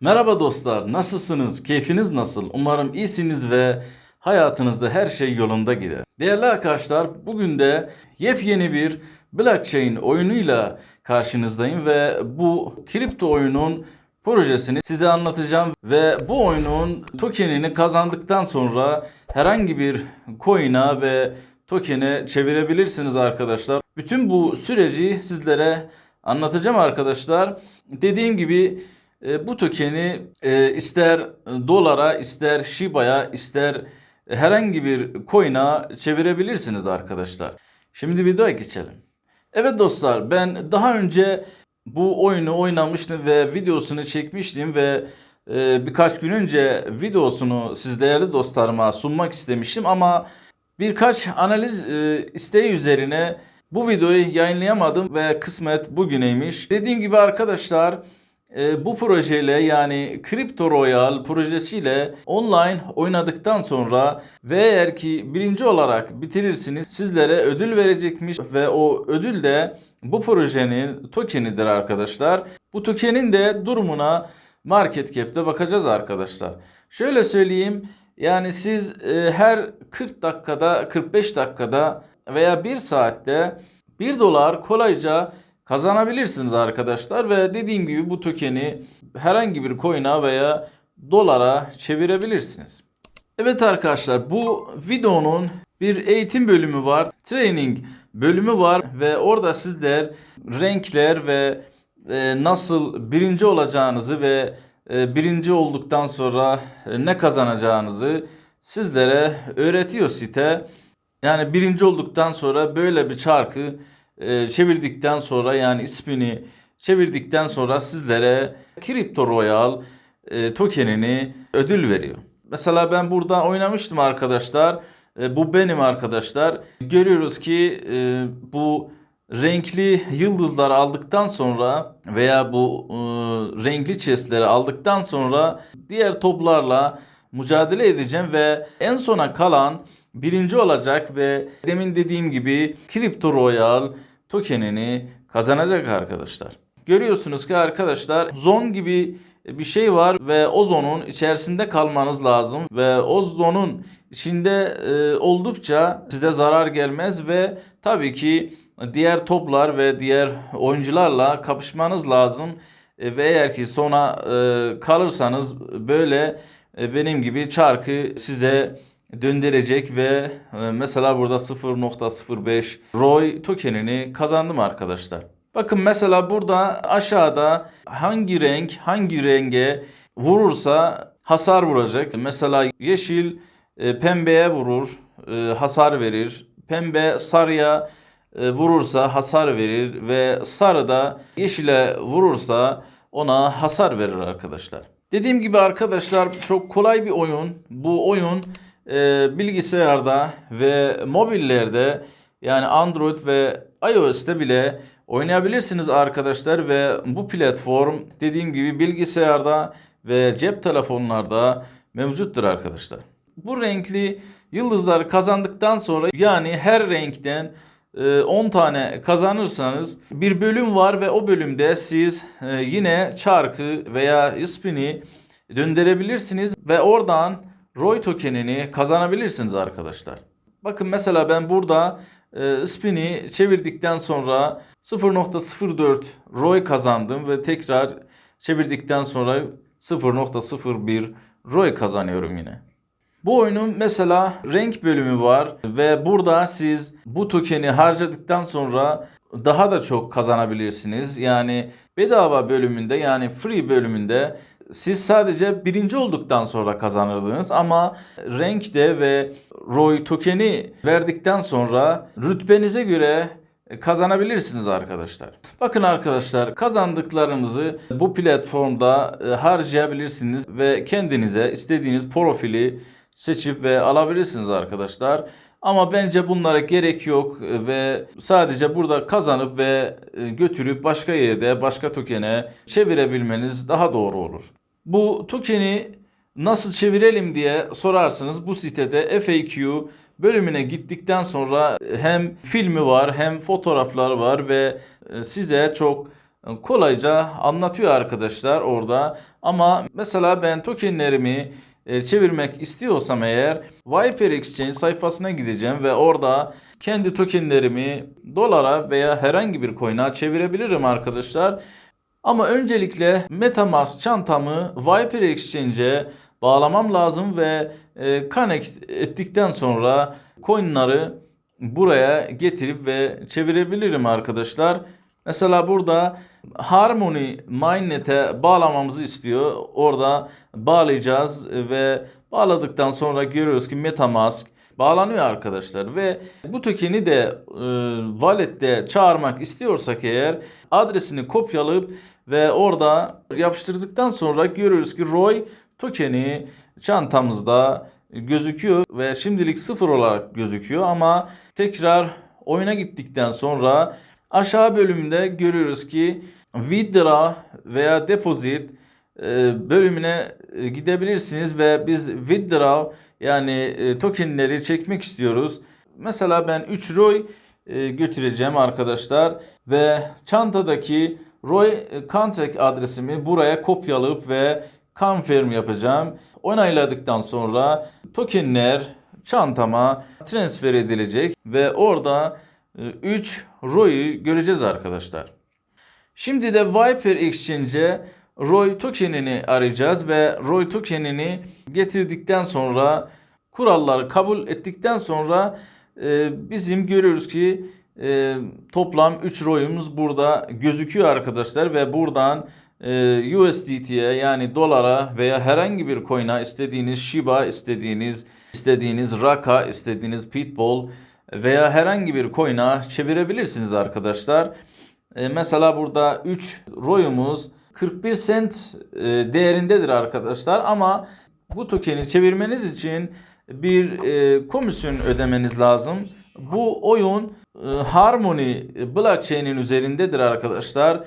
Merhaba dostlar, nasılsınız? Keyfiniz nasıl? Umarım iyisiniz ve hayatınızda her şey yolunda gider. Değerli arkadaşlar, bugün de yepyeni bir blockchain oyunuyla karşınızdayım ve bu kripto oyunun projesini size anlatacağım ve bu oyunun tokenini kazandıktan sonra herhangi bir coin'a ve token'e çevirebilirsiniz arkadaşlar. Bütün bu süreci sizlere anlatacağım arkadaşlar. Dediğim gibi e, bu tokeni e, ister dolara, ister Shiba'ya, ister herhangi bir coin'a çevirebilirsiniz arkadaşlar. Şimdi videoya geçelim. Evet dostlar ben daha önce bu oyunu oynamıştım ve videosunu çekmiştim ve e, birkaç gün önce videosunu siz değerli dostlarıma sunmak istemiştim ama birkaç analiz e, isteği üzerine bu videoyu yayınlayamadım ve kısmet bugüneymiş. Dediğim gibi arkadaşlar e, bu projeyle yani Crypto Royale projesiyle online oynadıktan sonra ve eğer ki birinci olarak bitirirsiniz sizlere ödül verecekmiş ve o ödül de bu projenin tokenidir arkadaşlar. Bu tokenin de durumuna market cap'te bakacağız arkadaşlar. Şöyle söyleyeyim yani siz e, her 40 dakikada 45 dakikada veya 1 saatte 1 dolar kolayca kazanabilirsiniz arkadaşlar ve dediğim gibi bu tokeni herhangi bir coin'a veya dolara çevirebilirsiniz. Evet arkadaşlar bu videonun bir eğitim bölümü var. Training bölümü var ve orada sizler renkler ve e, nasıl birinci olacağınızı ve e, birinci olduktan sonra ne kazanacağınızı sizlere öğretiyor site. Yani birinci olduktan sonra böyle bir çarkı e, çevirdikten sonra yani ismini çevirdikten sonra sizlere Crypto Royal e, tokenini ödül veriyor. Mesela ben burada oynamıştım arkadaşlar. E, bu benim arkadaşlar. Görüyoruz ki e, bu renkli yıldızlar aldıktan sonra veya bu e, renkli chestleri aldıktan sonra diğer toplarla mücadele edeceğim ve en sona kalan birinci olacak ve demin dediğim gibi Crypto Royal tokenini kazanacak arkadaşlar. Görüyorsunuz ki arkadaşlar zon gibi bir şey var ve o zonun içerisinde kalmanız lazım ve o zonun içinde e, oldukça size zarar gelmez ve tabii ki diğer toplar ve diğer oyuncularla kapışmanız lazım E, ve eğer ki sona e, kalırsanız böyle e, benim gibi çarkı size döndürecek ve e, mesela burada 0.05 ROI tokenini kazandım arkadaşlar. Bakın mesela burada aşağıda hangi renk hangi renge vurursa hasar vuracak. Mesela yeşil e, pembeye vurur, e, hasar verir. Pembe sarıya vurursa hasar verir ve sarı da yeşile vurursa ona hasar verir arkadaşlar. Dediğim gibi arkadaşlar çok kolay bir oyun. Bu oyun e, bilgisayarda ve mobillerde yani Android ve iOS'te bile oynayabilirsiniz arkadaşlar ve bu platform dediğim gibi bilgisayarda ve cep telefonlarda mevcuttur arkadaşlar. Bu renkli yıldızları kazandıktan sonra yani her renkten e, 10 tane kazanırsanız bir bölüm var ve o bölümde siz e, yine çarkı veya ispini döndürebilirsiniz ve oradan ROI tokenini kazanabilirsiniz arkadaşlar. Bakın mesela ben burada e, spin'i çevirdikten sonra 0.04 ROI kazandım ve tekrar çevirdikten sonra 0.01 ROI kazanıyorum yine. Bu oyunun mesela renk bölümü var ve burada siz bu tokeni harcadıktan sonra daha da çok kazanabilirsiniz. Yani bedava bölümünde yani free bölümünde siz sadece birinci olduktan sonra kazanırdınız ama renkte ve ROI tokeni verdikten sonra rütbenize göre kazanabilirsiniz arkadaşlar. Bakın arkadaşlar kazandıklarınızı bu platformda e, harcayabilirsiniz ve kendinize istediğiniz profili seçip ve alabilirsiniz arkadaşlar. Ama bence bunlara gerek yok ve sadece burada kazanıp ve e, götürüp başka yerde başka tokene çevirebilmeniz daha doğru olur. Bu tokeni nasıl çevirelim diye sorarsınız bu sitede FAQ bölümüne gittikten sonra hem filmi var hem fotoğraflar var ve e, size çok kolayca anlatıyor arkadaşlar orada. Ama mesela ben tokenlerimi e, çevirmek istiyorsam eğer Viper Exchange sayfasına gideceğim ve orada kendi tokenlerimi dolara veya herhangi bir coin'a çevirebilirim arkadaşlar. Ama öncelikle MetaMask çantamı Viper Exchange'e bağlamam lazım ve e, connect ettikten sonra coin'ları buraya getirip ve çevirebilirim arkadaşlar. Mesela burada Harmony Mainnet'e bağlamamızı istiyor. Orada bağlayacağız ve bağladıktan sonra görüyoruz ki MetaMask bağlanıyor arkadaşlar ve bu tokeni de e, wallet'te çağırmak istiyorsak eğer adresini kopyalayıp ve orada yapıştırdıktan sonra görüyoruz ki Roy tokeni çantamızda gözüküyor ve şimdilik sıfır olarak gözüküyor ama tekrar oyuna gittikten sonra aşağı bölümde görüyoruz ki withdraw veya deposit e, bölümüne e, gidebilirsiniz ve biz withdraw yani e, tokenleri çekmek istiyoruz. Mesela ben 3 ROI e, götüreceğim arkadaşlar ve çantadaki ROI e, contract adresimi buraya kopyalayıp ve confirm yapacağım. Onayladıktan sonra tokenler çantama transfer edilecek ve orada 3 ROI'yi göreceğiz arkadaşlar. Şimdi de Viper Exchange'e ROI tokenini arayacağız ve ROI tokenini getirdikten sonra kuralları kabul ettikten sonra e, bizim görüyoruz ki e, toplam 3 ROI'umuz burada gözüküyor arkadaşlar ve buradan e, USDT'ye yani dolara veya herhangi bir coin'a istediğiniz Shiba, istediğiniz istediğiniz Raka, istediğiniz Pitbull veya herhangi bir coin'a çevirebilirsiniz arkadaşlar. E, mesela burada 3 ROI'umuz 41 cent e, değerindedir arkadaşlar ama bu tokeni çevirmeniz için bir e, komisyon ödemeniz lazım. Bu oyun Harmony blockchain'in üzerindedir arkadaşlar.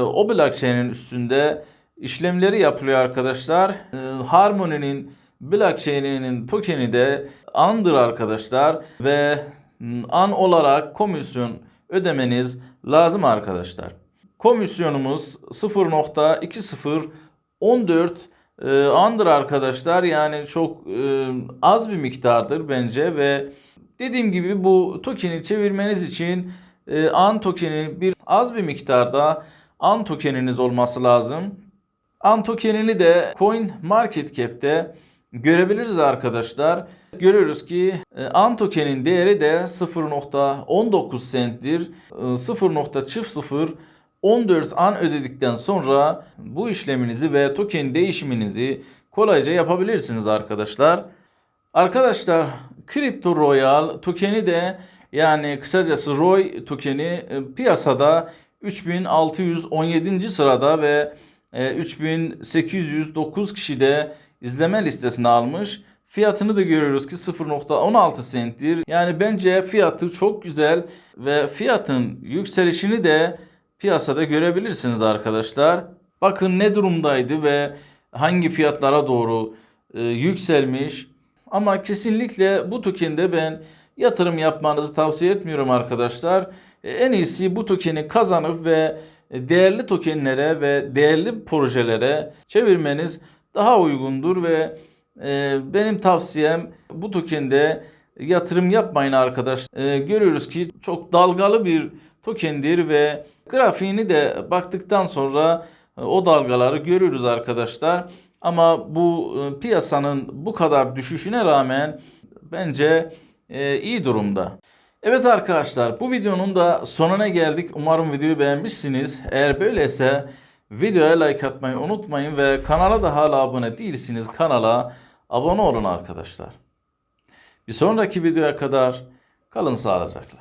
O blockchain'in üstünde işlemleri yapılıyor arkadaşlar. Harmony'nin blockchain'inin tokeni de andır arkadaşlar ve an olarak komisyon ödemeniz lazım arkadaşlar. Komisyonumuz 0.2014 e, andır arkadaşlar. Yani çok e, az bir miktardır bence ve dediğim gibi bu tokeni çevirmeniz için e, an tokeni bir az bir miktarda an tokeniniz olması lazım. An tokenini de Coin Market Cap'te görebiliriz arkadaşlar. Görüyoruz ki e, an tokenin değeri de 0.19 centtir. E, 0.0014 an ödedikten sonra bu işleminizi ve token değişiminizi kolayca yapabilirsiniz arkadaşlar. Arkadaşlar Crypto Royal tokeni de yani kısacası ROY tokeni e, piyasada 3617. sırada ve 3809 kişi de izleme listesine almış. Fiyatını da görüyoruz ki 0.16 centtir. Yani bence fiyatı çok güzel ve fiyatın yükselişini de piyasada görebilirsiniz arkadaşlar. Bakın ne durumdaydı ve hangi fiyatlara doğru e, yükselmiş. Ama kesinlikle bu tokende ben yatırım yapmanızı tavsiye etmiyorum arkadaşlar. E, en iyisi bu tokeni kazanıp ve değerli tokenlere ve değerli projelere çevirmeniz daha uygundur ve e, benim tavsiyem bu tokende yatırım yapmayın arkadaş. E, görüyoruz ki çok dalgalı bir tokendir ve grafiğini de baktıktan sonra e, o dalgaları görüyoruz arkadaşlar. Ama bu e, piyasanın bu kadar düşüşüne rağmen bence e, iyi durumda. Evet arkadaşlar bu videonun da sonuna geldik. Umarım videoyu beğenmişsiniz. Eğer böyleyse videoya like atmayı unutmayın ve kanala da hala abone değilsiniz. Kanala abone olun arkadaşlar. Bir sonraki videoya kadar kalın sağlıcakla.